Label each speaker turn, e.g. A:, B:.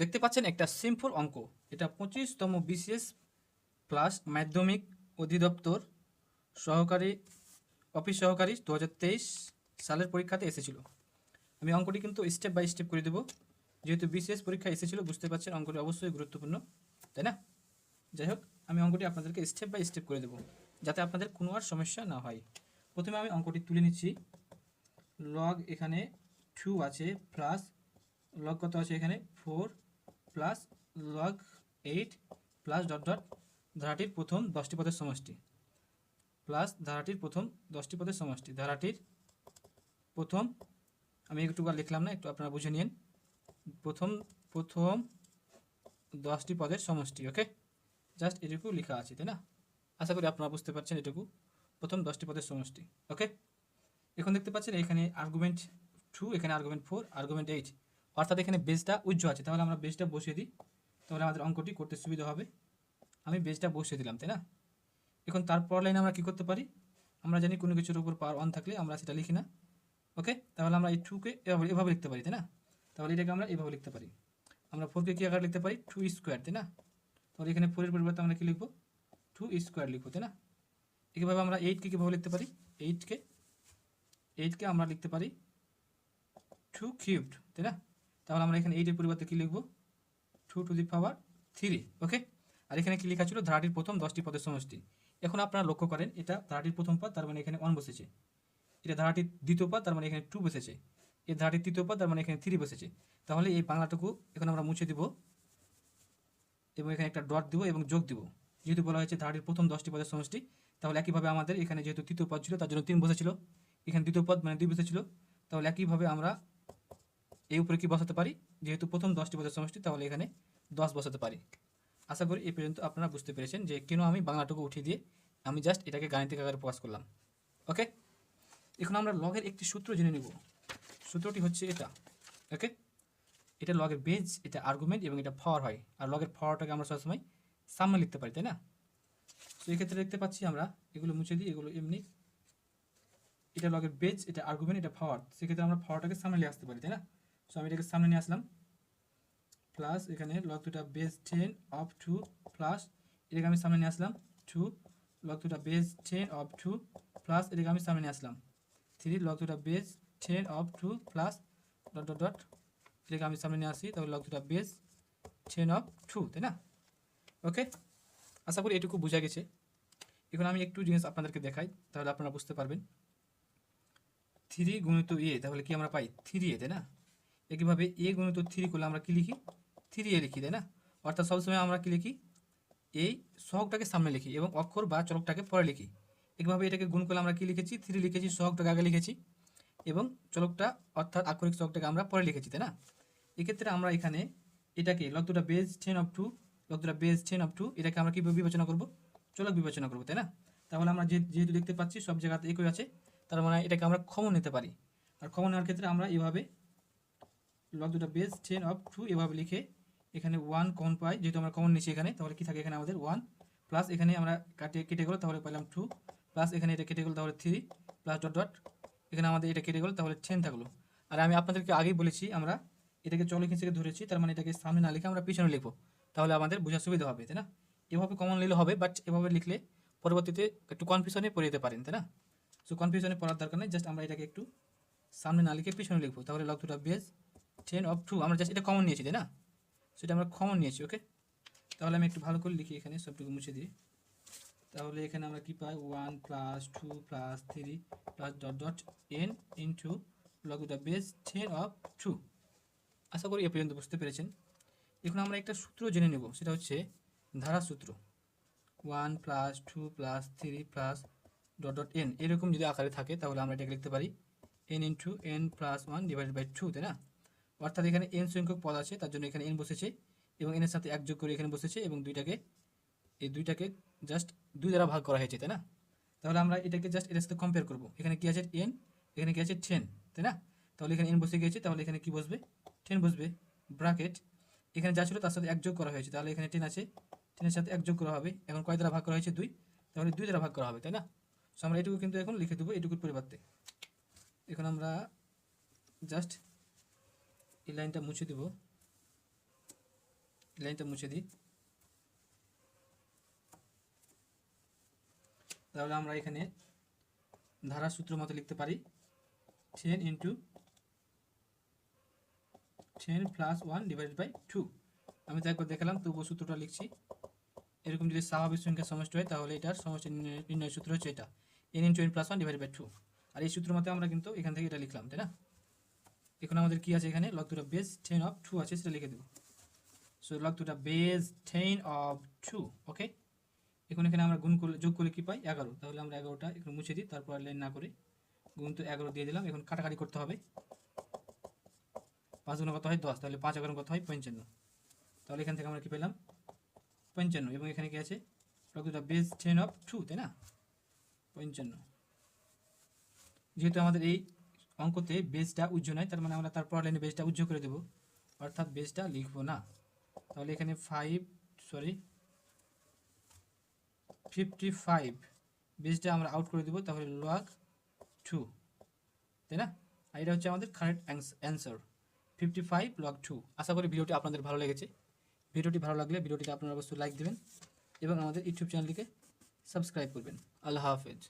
A: দেখতে পাচ্ছেন একটা সিম্পল অঙ্ক। এটা পঁচিশতম বিসিএস প্লাস মাধ্যমিক অধিদপ্তর সহকারী, অফিস সহকারী দু হাজার তেইশ সালের পরীক্ষাতে এসেছিল। আমি অঙ্কটি কিন্তু স্টেপ বাই স্টেপ করে দেবো। যেহেতু বিসিএস পরীক্ষা এসেছিল, বুঝতে পারছেন অঙ্কটি অবশ্যই গুরুত্বপূর্ণ, তাই না? যাই হোক, আমি অঙ্কটি আপনাদেরকে স্টেপ বাই স্টেপ করে দেবো, যাতে আপনাদের কোনো আর সমস্যা না হয়। প্রথমে আমি অঙ্কটি তুলে নিচ্ছি। লগ এখানে টু আছে প্লাস লগ কত আছে এখানে? Four plus log eight plus dot dot ধারাটির প্রথম দশটি পদের সমষ্টি। প্লাস ধারাটির প্রথম দশটি পদের সমষ্টি। ধারাটির প্রথম, আমি একটু লিখলাম না, একটু আপনারা বুঝে নিন। প্রথম প্রথম দশটি পদের সমষ্টি ওকে জাস্ট এটুকু লেখা আছে, তাই না? আশা করি আপনারা বুঝতে পারছেন এটুকু। প্রথম দশটি পদের সমষ্টি ওকে এখন দেখতে পাচ্ছেন এখানে আর্গুমেন্ট টু এখানে আর্গুমেন্ট ফোর আর্গুমেন্ট এইট অর্থাৎ এখানে বেজটা উজ্জ্ব আছে। তাহলে আমরা বেজটা বসিয়ে দিই। তাহলে আমাদের অঙ্কটি করতে সুবিধা হবে। আমি বেসটা বসিয়ে দিলাম, তাই না? এখন তারপর লাইনে আমরা কী করতে পারি? আমরা জানি কোনো কিছুর উপর পাওয়ার ওয়ান থাকলে আমরা সেটা লিখি না। ওকে তাহলে আমরা এই টুকে এভাবে এভাবে লিখতে পারি, তাই না? তাহলে এটাকে আমরা এভাবে লিখতে পারি। আমরা ফোরকে কী আকার লিখতে পারি? টু স্কোয়ার তাই না? তাহলে এখানে ফোরের পরিবর্তে আমরা কী লিখব? টু স্কোয়ার লিখব, তাই না? একইভাবে আমরা এইটকে কীভাবে লিখতে পারি? এইটকে এইটকে আমরা লিখতে পারি টু কিউবড তাই না? তাহলে আমরা এখানে এইটের পরিবর্তে কী লিখব? Two two the power three okay আর এখানে কি লেখা ছিল? ধারাটির প্রথম দশটি পদের সমষ্টি। এখন আপনারা লক্ষ্য করেন, এটা ধারাটির প্রথম পদ, তার মানে এখানে ওয়ান বসেছে। এটা ধারাটির দ্বিতীয় পদ, তার মানে এখানে টু বসেছে। এই ধারাটির তৃতীয় পদ, তার মানে এখানে থ্রি বসেছে। তাহলে এই বাংলাটুকু এখন আমরা মুছে দিব এবং এখানে একটা ডট দিব এবং যোগ দিব। যেহেতু বলা হয়েছে ধারাটির প্রথম দশটি পদের সমষ্টি, তাহলে একইভাবে আমাদের এখানে যেহেতু তৃতীয় পদ ছিল, তার জন্য তিন বসেছিল। এখানে দ্বিতীয় পদ মানে দুই বসেছিল। তাহলে একইভাবে আমরা এই উপরে কি বসাতে পারি? যেহেতু প্রথম দশটি পদের সমষ্টি, তাহলে এখানে দশ বসাতে পারি। আশা করি এই পর্যন্ত আপনারা বুঝতে পেরেছেন যে কেন আমি বাংলাটুকু উঠিয়ে দিয়ে আমি জাস্ট এটাকে গাণিতিক আকারে প্রকাশ করলাম। ওকে এখন আমরা লগের একটি সূত্র জেনে নেব। সূত্রটি হচ্ছে এটা। ওকে এটা লগের বেজ এটা আর্গুমেন্ট এবং এটা ফর হয়। আর লগের ফরটাকে আমরা সবসময় সামনে লিখতে পারি, তাই না? তো এক্ষেত্রে দেখতে পাচ্ছি আমরা, এগুলো মুছে দিই, এগুলো এমনি। এটা লগের বেজ এটা আর্গুমেন্ট এটা ফর সেক্ষেত্রে আমরা ফরটাকে সামনে নিয়ে আসতে পারি, তাই না? সো আমি এটাকে সামনে নিয়ে আসলাম। প্লাস এখানে লগ দুটা base ten of two plus এটাকে আমি সামনে নিয়ে আসলাম। টু লগ দুটা base ten of two plus এটাকে আমি সামনে নিয়ে আসলাম। থ্রি লগ দুটা base ten of two plus dot dot dot এটাকে আমি সামনে নিয়ে আসি। তাহলে লগ দুটা বেস টেন অফ টু তাই না? ওকে আশা করি এটুকু বোঝা গেছে। এখন আমি একটু জিনিস আপনাদেরকে দেখাই, তাহলে আপনারা বুঝতে পারবেন। থ্রি গুণিত এ তাহলে কি আমরা পাই? থ্রি এ তাই না? একইভাবে এ গুণিত থ্রি করলে আমরা কি লিখি? থ্রি এ লিখি, তাই না? অর্থাৎ সবসময় আমরা কি লিখি? এই সহগটাকে সামনে লিখি এবং অক্ষর বা চলকটাকে পরে লিখি। একইভাবে এটাকে গুণ করলে আমরা কি লিখেছি? থ্রি লিখেছি, সহগটাকে আগে লিখেছি এবং চলকটা অর্থাৎ আক্ষরিক সহগটাকে আমরা পরে লিখেছি, তাই না? এক্ষেত্রে আমরা এখানে এটাকে লগ দুটা base ten of two log দুটা বেজ টেন অফ টু এটাকে আমরা কীভাবে বিবেচনা করব? চলক বিবেচনা করব, তাই না? তাহলে আমরা যেহেতু দেখতে পাচ্ছি সব জায়গাতে একই আছে, তার মানে এটাকে আমরা কমন নিতে পারি। আর কমন নেওয়ার ক্ষেত্রে আমরা এভাবে লগ দুটা বেস টেন অফ টু এভাবে লিখে এখানে ওয়ান কমন পাই, যেহেতু আমরা কমন নিচ্ছি এখানে, তাহলে কি থাকে এখানে আমাদের ওয়ান প্লাস এখানে আমরা কাটে কেটে গেলো, তাহলে পেলাম টু প্লাস এখানে এটা কেটে গেলো, তাহলে থ্রি প্লাস ডট ডট এখানে আমাদের এটা কেটে গেলো, তাহলে টেন থাকল। আর আমি আপনাদেরকে আগেই বলেছি, আমরা এটাকে চলক হিসেবে ধরেছি, তার মানে এটাকে সামনে না লিখে আমরা পিছনে লিখব। তাহলে আমাদের বোঝার সুবিধা হবে, তাই না? এভাবে কমন নিলে হবে বাট এভাবে লিখলে পরবর্তীতে একটু কনফিউশনে পড়ে যেতে পারেন, তাই না? সো কনফিউশনে পড়ার দরকার নেই জাস্ট আমরা এটাকে একটু সামনে না লিখে পিছনে লিখব, তাহলে লগ দুটা বেস টেন অফ টু আমরা জাস্ট এটা কমন নিয়েছি, তাই না? সেটা আমরা কমন নিয়েছি ওকে তাহলে আমি একটু ভালো করে লিখি এখানে, সবটুকু মুছে দিই। তাহলে এখানে আমরা কি পাই? One plus two plus three plus dot dot n in into log the base ten of two আশা করি এ পর্যন্ত বুঝতে পেরেছেন। এখন আমরা একটা সূত্র জেনে নেব, সেটা হচ্ছে ধারা সূত্র। One plus two plus three plus dot dot n এরকম যদি আকারে থাকে, তাহলে আমরা এটাকে লিখতে পারি। N into n plus one divided by two তাই না? অর্থাৎ এখানে এন সংখ্যক পদ আছে, তার জন্য এখানে এন বসেছে এবং এনের সাথে এক যোগ করে এখানে বসেছে এবং দুইটাকে, এই দুইটাকে জাস্ট দুই দ্বারা ভাগ করা হয়েছে, তাই না? তাহলে আমরা এটাকে জাস্ট এটার সাথে কম্পেয়ার করব। এখানে কি আছে? এন এখানে কি আছে? টেন তাই না? তাহলে এখানে এন বসে গিয়েছে, তাহলে এখানে কি বসবে? টেন বসবে ব্রাকেট এখানে যা ছিল তার সাথে এক যোগ করা হয়েছে, তাহলে এখানে টেন আছে টেনের সাথে এক যোগ করা হবে, এখন কয় দ্বারা ভাগ করা হয়েছে? দুই। তাহলে দুই দ্বারা ভাগ করা হবে, তাই না? সো আমরা এটুকু কিন্তু এখন লিখে দেবো, এটুকুর পরিবর্তে। এখন আমরা জাস্ট এই লাইনটা মুছে দেব। লাইনটা মুছে দিই। তাহলে আমরা এখানে ধারা সূত্র মতো লিখতে পারি। Ten into ten plus one divided by two আমি তো একবার দেখালাম, তবুও সূত্রটা লিখছি। এরকম যদি স্বাভাবিক সংখ্যা সমষ্টি হয়, তাহলে এটার সমষ্টি নির্ণয়- সূত্র হচ্ছে এটা। N into n plus one divided by two আর এই সূত্র মতে আমরা কিন্তু এখান থেকে এটা লিখলাম, তাই না? এখন আমাদের কি আছে এখানে? লগ দুটা বেস টেন অফ টু আছে, সেটা লিখে দেবো। সো লগ দুটা base ten of two okay এখন এখানে আমরা গুণ করলে যোগ করলে কি পাই? এগারো। তাহলে আমরা এগারোটা একটু মুছে দিই, তারপর লাইন না করে। গুণ তো এগারো দিয়ে দিলাম, এখন কাটাকাটি করতে হবে। পাঁচ গুণ কত হয়? দশ। তাহলে পাঁচ এগারো কত হয়? পঞ্চান্ন। তাহলে এখান থেকে আমরা কি পেলাম? পঞ্চান্ন। এবং এখানে কি আছে? লগ দুটা বেস টেন অফ টু তাই না? পঞ্চান্ন। যেহেতু আমাদের এই অঙ্কতে বেসটা উজ্জ্ব নয়, তার মানে আমরা তার তারপর লাইনে বেজটা উজ্জ্ব করে দেবো। অর্থাৎ বেজটা লিখব না। তাহলে এখানে ফাইভ সরি ফিফটি ফাইভ বেজটা আমরা আউট করে দেবো, তাহলে লগ টু তাই না? আর এটা হচ্ছে আমাদের correct answer fifty five log two আশা করি ভিডিওটি আপনাদের ভালো লেগেছে। ভিডিওটি ভালো লাগলে ভিডিওটিতে আপনারা অবশ্যই লাইক দেবেন এবং আমাদের ইউটিউব চ্যানেলটিকে সাবস্ক্রাইব করবেন। আল্লাহ হাফেজ।